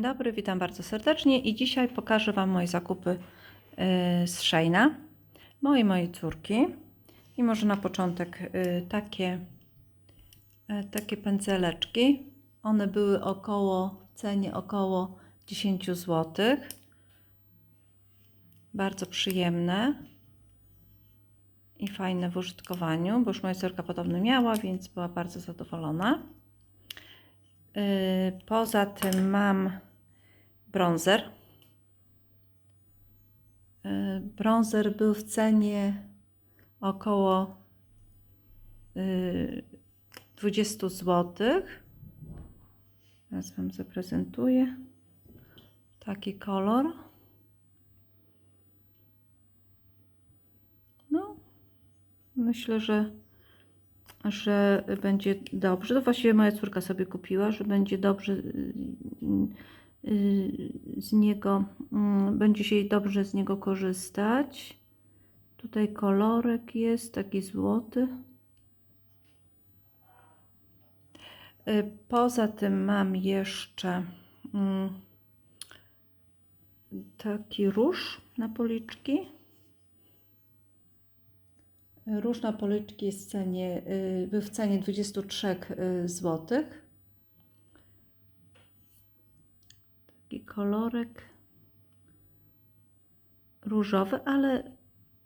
Dobry, witam bardzo serdecznie i dzisiaj pokażę Wam moje zakupy y, z Sheina, mojej mojej córki. I może na początek y, takie, y, takie pędzeleczki. One były około, w cenie około 10 zł. Bardzo przyjemne i fajne w użytkowaniu, bo już moja córka podobno miała, więc była bardzo zadowolona. Poza tym mam bronzer. Yy, Bronzer był w cenie około yy, 20 zł. Teraz Wam zaprezentuję. Taki kolor. No, myślę, że że będzie dobrze. To właściwie moja córka sobie kupiła, że będzie dobrze z niego, mm, będzie się dobrze z niego korzystać. Tutaj kolorek jest taki złoty. Y, Poza tym mam jeszcze mm, taki róż na policzki. Róż na policzki jest w cenie, y, był w cenie 23 zł. Taki kolorek różowy, ale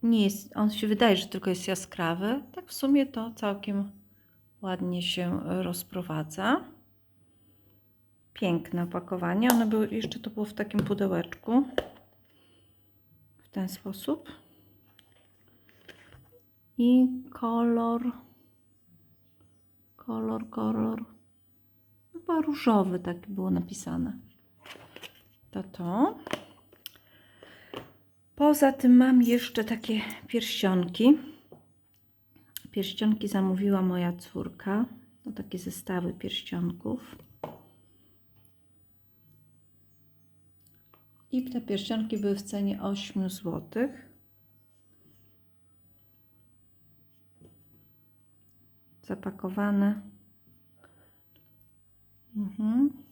nie jest, on się wydaje, że tylko jest jaskrawy. Tak w sumie to całkiem ładnie się rozprowadza. Piękne opakowanie. One były, jeszcze to było w takim pudełeczku. W ten sposób i kolor, kolor, kolor, chyba różowy, tak było napisane. To to. Poza tym mam jeszcze takie pierścionki. Pierścionki zamówiła moja córka. To takie zestawy pierścionków. I te pierścionki były w cenie 8 złotych. zapakowane. Mhm.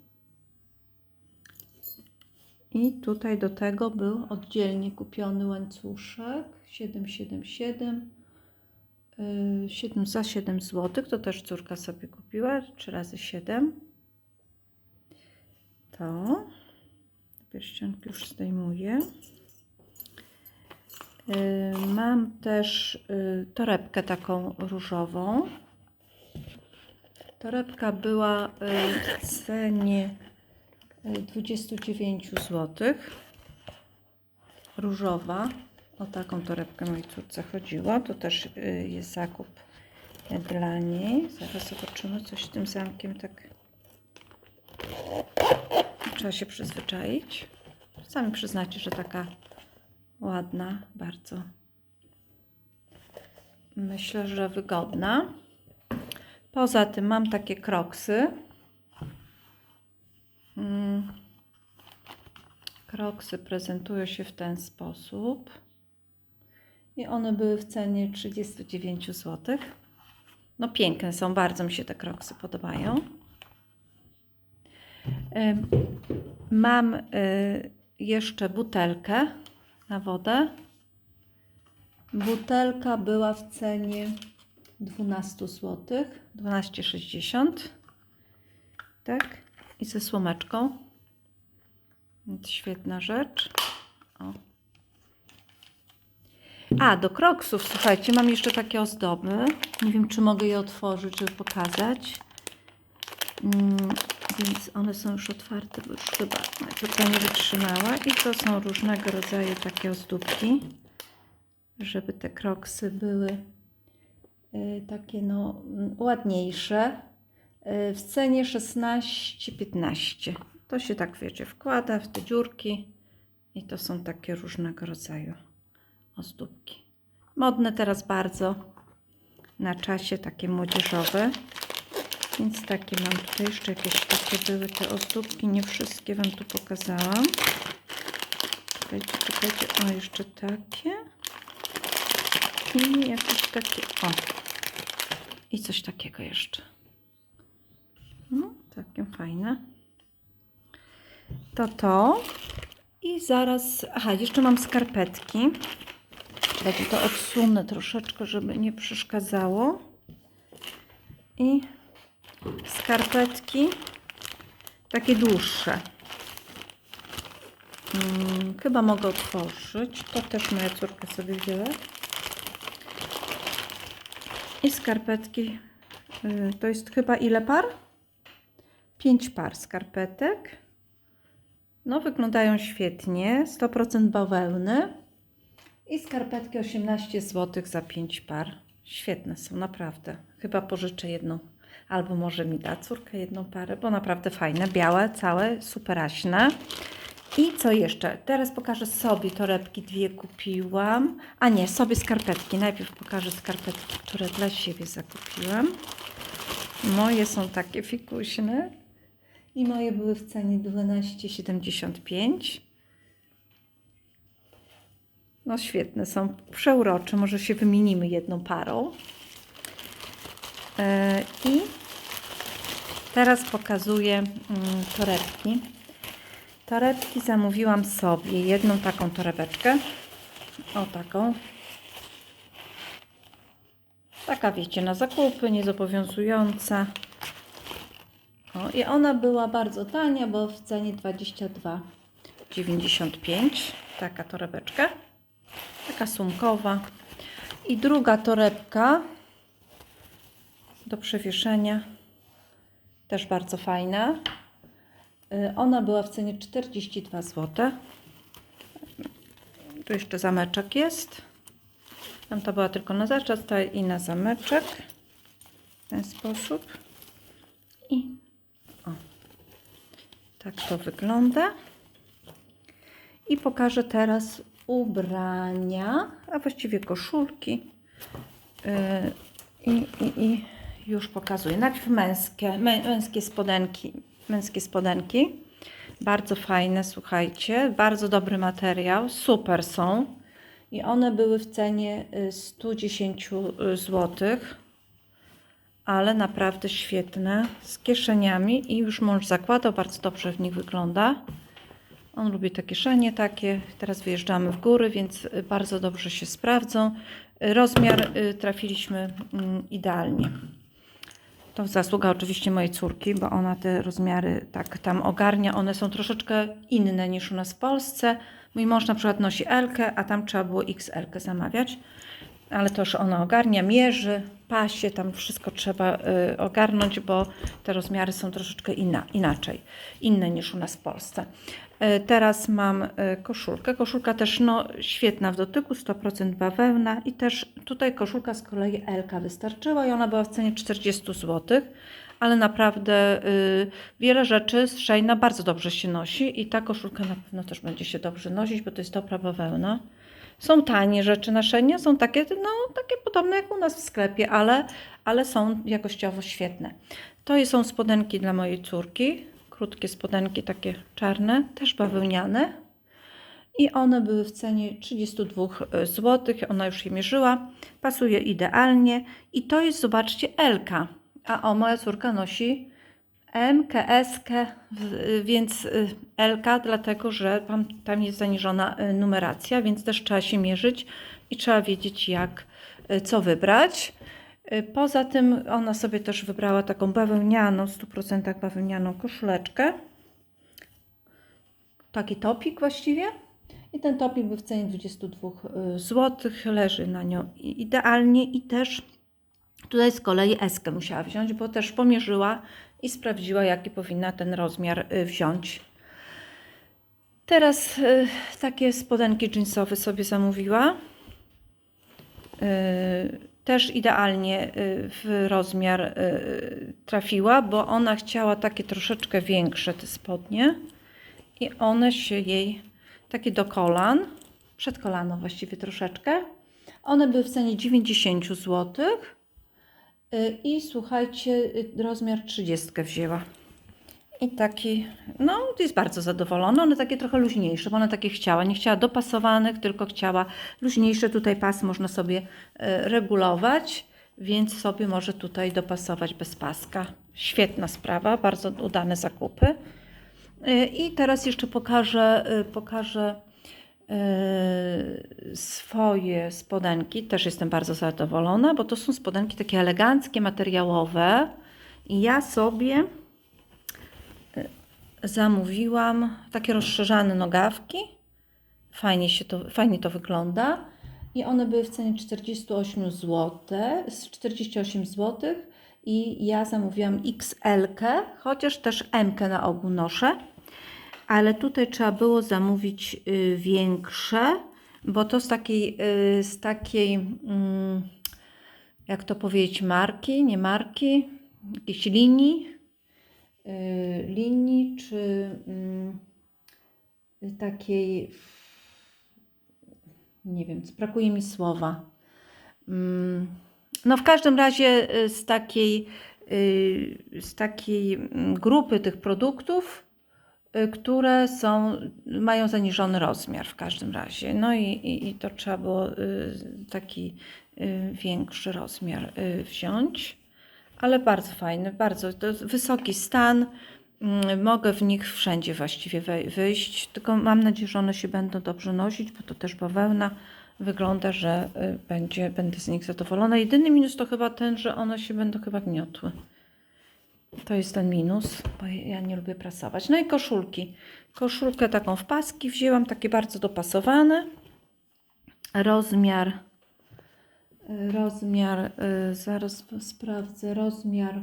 I tutaj do tego był oddzielnie kupiony łańcuszek 777 yy, 7 za 7 zł. To też córka sobie kupiła 3 razy 7. To pierścionki już zdejmuję. Yy, Mam też yy, torebkę taką różową. Torebka była y, w cenie y, 29 zł. Różowa. O taką torebkę mojej córce chodziło. To też y, jest zakup dla niej. Zaraz zobaczymy coś z tym zamkiem tak. Trzeba się przyzwyczaić. Sami przyznacie, że taka ładna, bardzo. Myślę, że wygodna. Poza tym mam takie kroksy. Mm. Kroksy prezentują się w ten sposób. I one były w cenie 39 zł. No piękne są, bardzo mi się te kroksy podobają. Mam y, jeszcze butelkę na wodę. Butelka była w cenie 12 zł, 12,60. Tak, i ze słomeczką. Świetna rzecz. O. A, do kroksów, słuchajcie, mam jeszcze takie ozdoby. Nie wiem, czy mogę je otworzyć, żeby pokazać. Mm, więc one są już otwarte, bo już chyba córka nie wytrzymała. I to są różnego rodzaju takie ozdóbki, żeby te kroksy były y, takie no ładniejsze. Y, W cenie 16-15. To się tak wiecie, wkłada w te dziurki i to są takie różnego rodzaju ozdóbki. Modne teraz bardzo na czasie, takie młodzieżowe. Więc takie mam tutaj jeszcze jakieś takie były te ozdóbki. Nie wszystkie Wam tu pokazałam. Czekajcie, czekajcie. O, jeszcze takie. I jakieś takie. O. I coś takiego jeszcze. Takie fajne. to to. I zaraz, aha, jeszcze mam skarpetki. Czekajcie, to odsunę troszeczkę, żeby nie przeszkadzało. I skarpetki takie dłuższe. Hmm, chyba mogę otworzyć. To też moja córka sobie wzięła. I skarpetki. y, To jest chyba ile par? Pięć par skarpetek. No, wyglądają świetnie. 100% bawełny. I skarpetki 18 zł za 5 par. Świetne są, naprawdę. Chyba pożyczę jedną. Albo może mi da córka jedną parę, bo naprawdę fajne, białe, całe, superaśne. I co jeszcze? Teraz pokażę sobie torebki, dwie kupiłam. A nie, sobie skarpetki. Najpierw pokażę skarpetki, które dla siebie zakupiłam. Moje są takie fikuśne. I moje były w cenie 12,75. No świetne są, przeurocze. Może się wymienimy jedną parą. E, I teraz pokazuję mm, torebki. Torebki zamówiłam sobie jedną taką torebeczkę. O taką. Taka wiecie, na zakupy, niezobowiązująca. O, i ona była bardzo tania, bo w cenie 22,95. Taka torebeczka. Taka sumkowa. I druga torebka do przewieszenia. Też bardzo fajna. Y, Ona była w cenie 42 zł. Tu jeszcze zameczek jest. Tam to była tylko na zaczas, ta i na zameczek. W ten sposób. I. Tak to wygląda. I pokażę teraz ubrania, a właściwie koszulki. Yy, I, i, i już pokazuję. Najpierw męskie, mę- męskie spodenki. Męskie spodenki. Bardzo fajne, słuchajcie. Bardzo dobry materiał. Super są. I one były w cenie y, 110 zł. Ale naprawdę świetne. Z kieszeniami. I już mąż zakładał. Bardzo dobrze w nich wygląda. On lubi te kieszenie takie. Teraz wyjeżdżamy w góry, więc y, bardzo dobrze się sprawdzą. Rozmiar y, trafiliśmy mm, idealnie. To zasługa oczywiście mojej córki, bo ona te rozmiary tak tam ogarnia. One są troszeczkę inne niż u nas w Polsce. Mój mąż na przykład nosi L, a tam trzeba było XL zamawiać. Ale to już ona ogarnia, mierzy, pasie, tam wszystko trzeba y, ogarnąć, bo te rozmiary są troszeczkę inna, inaczej, inne niż u nas w Polsce. Y, teraz mam y, koszulkę. Koszulka też no, świetna w dotyku, 100% bawełna i też tutaj koszulka z kolei Elka wystarczyła i ona była w cenie 40 zł, ale naprawdę y, wiele rzeczy z Shayna bardzo dobrze się nosi i ta koszulka na pewno też będzie się dobrze nosić, bo to jest dobra bawełna. Są tanie rzeczy na Shaynie, są takie, no, takie podobne jak u nas w sklepie, ale, ale są jakościowo świetne. To są spodenki dla mojej córki, krótkie spodenki takie czarne, też bawełniane. I one były w cenie 32 zł. Ona już je mierzyła. Pasuje idealnie. I to jest, zobaczcie, Elka. A o, moja córka nosi MKS, więc y, LK, dlatego że tam, tam jest zaniżona y, numeracja, więc też trzeba się mierzyć i trzeba wiedzieć, jak y, co wybrać. Poza tym ona sobie też wybrała taką bawełnianą, w 100% bawełnianą koszuleczkę. Taki topik właściwie. I ten topik był w cenie 22 zł. Leży na nią idealnie i też tutaj z kolei eskę musiała wziąć, bo też pomierzyła i sprawdziła, jaki powinna ten rozmiar y, wziąć. Teraz y, takie spodenki jeansowe sobie zamówiła. Y, też idealnie w rozmiar trafiła, bo ona chciała takie troszeczkę większe te spodnie i one się jej takie do kolan, przed kolano właściwie troszeczkę. One były w cenie 90 zł. Y, I słuchajcie, y, rozmiar 30 wzięła. I taki, no jest bardzo zadowolona. One takie trochę luźniejsze, bo ona takie chciała. Nie chciała dopasowanych, tylko chciała luźniejsze. Tutaj pas można sobie y, regulować, więc sobie może tutaj dopasować bez paska. Świetna sprawa, bardzo udane zakupy. I teraz jeszcze pokażę, pokażę swoje spodenki. Też jestem bardzo zadowolona, bo to są spodenki takie eleganckie, materiałowe. I ja sobie y, zamówiłam takie rozszerzane nogawki. Fajnie, się to, fajnie to wygląda. I one były w cenie 48 zł, z 48 zł. I ja zamówiłam XL, chociaż też M na ogół noszę. Ale tutaj trzeba było zamówić y, większe, bo to z takiej, y, z takiej mm, jak to powiedzieć, marki, nie marki, jakiejś linii, y, linii czy mm, takiej, nie wiem, brakuje mi słowa. Mm, No w każdym razie z takiej, z takiej grupy tych produktów, które są, mają zaniżony rozmiar w każdym razie. No i, i, i to trzeba było y, taki y, większy rozmiar y, wziąć. Ale bardzo fajny, bardzo wysoki stan. Mm, Mogę w nich wszędzie właściwie wyjść, tylko mam nadzieję, że one się będą dobrze nosić, bo to też bawełna. Wygląda, że y, będzie, będę z nich zadowolona. Jedyny minus to chyba ten, że one się będą chyba gniotły. To jest ten minus, bo ja nie lubię prasować. No i koszulki. Koszulkę taką w paski wzięłam, takie bardzo dopasowane. Rozmiar, rozmiar, y, zaraz sprawdzę, rozmiar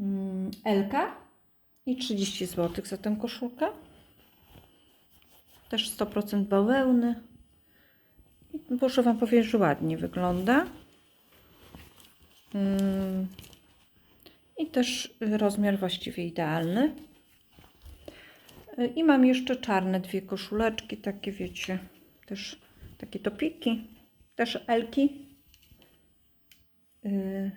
mm, LK i 30 zł za tę koszulkę. Też 100% bawełny. I Muszę Wam powiedzieć, że ładnie wygląda. I też rozmiar właściwie idealny. I mam jeszcze czarne dwie koszuleczki, takie wiecie, też takie topiki, też elki. Y,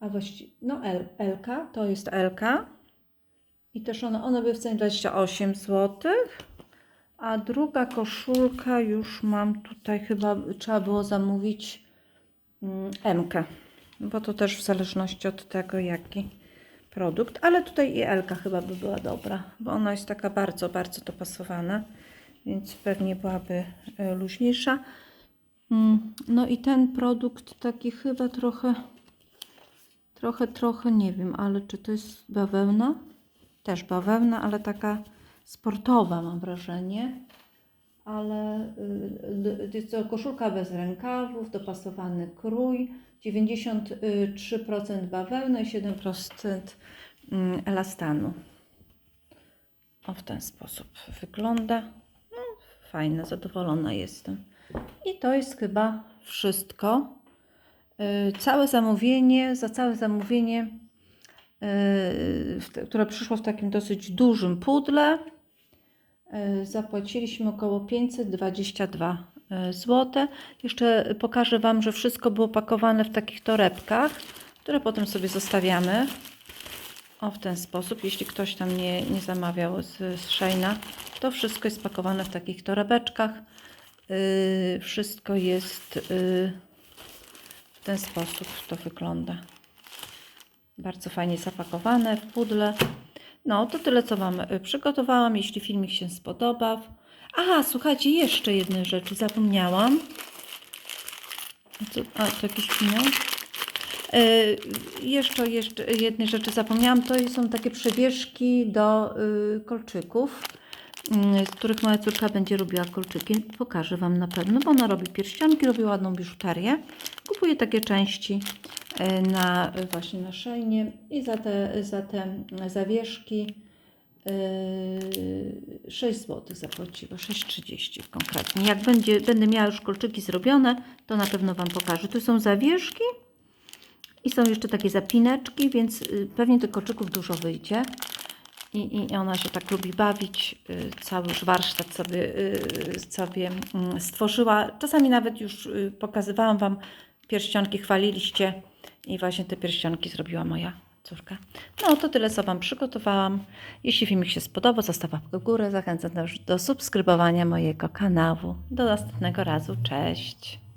A właściwie, no L, Elka, to jest Elka. I też one, one były w cenie 28 zł. A druga koszulka już mam tutaj, chyba trzeba było zamówić mm, M-kę, bo to też w zależności od tego, jaki produkt. Ale tutaj i Elka chyba by była dobra, bo ona jest taka bardzo, bardzo dopasowana, więc pewnie byłaby e, luźniejsza. Mm, No i ten produkt taki chyba trochę, trochę, trochę nie wiem, ale czy to jest bawełna? Też bawełna, ale taka sportowa mam wrażenie. Ale y, y, jest to koszulka bez rękawów, dopasowany krój, 93% bawełny, 7% mm, elastanu. O, w ten sposób wygląda. No, fajne, zadowolona jestem. I to jest chyba wszystko. Y, Całe zamówienie, za całe zamówienie, y, które przyszło w takim dosyć dużym pudle, y, zapłaciliśmy około 522 zł. Jeszcze pokażę Wam, że wszystko było pakowane w takich torebkach, które potem sobie zostawiamy. O, w ten sposób. Jeśli ktoś tam nie, nie zamawiał z, z to wszystko jest pakowane w takich torebeczkach. Yy, wszystko jest yy, w ten sposób to wygląda. Bardzo fajnie zapakowane w pudle. No, to tyle, co Wam y, przygotowałam. Jeśli filmik się spodoba. Aha, słuchajcie, jeszcze jednej rzeczy zapomniałam. A, co, a to jakiś finał? Y, jeszcze, jeszcze jednej rzeczy zapomniałam. To są takie przewieszki do y, kolczyków, y, z których moja córka będzie robiła kolczyki. Pokażę Wam na pewno, bo ona robi pierścionki, robi ładną biżuterię. Kupuje takie części y, na właśnie na szejnie i za te, za te zawieszki y, 6 zł zapłaciła, 6,30 konkretnie. Jak będzie, będę miała już kolczyki zrobione, to na pewno Wam pokażę. Tu są zawieszki i są jeszcze takie zapineczki, więc y, pewnie tych kolczyków dużo wyjdzie. I, I ona się tak lubi bawić. y, Cały już warsztat sobie, y, sobie mm, stworzyła. Czasami nawet już pokazywałam Wam pierścionki, chwaliliście. I właśnie te pierścionki zrobiła moja córka. No to tyle, co Wam przygotowałam. Jeśli filmik się spodobał, zostaw łapkę w górę. Zachęcam do subskrybowania mojego kanału. Do następnego razu. Cześć!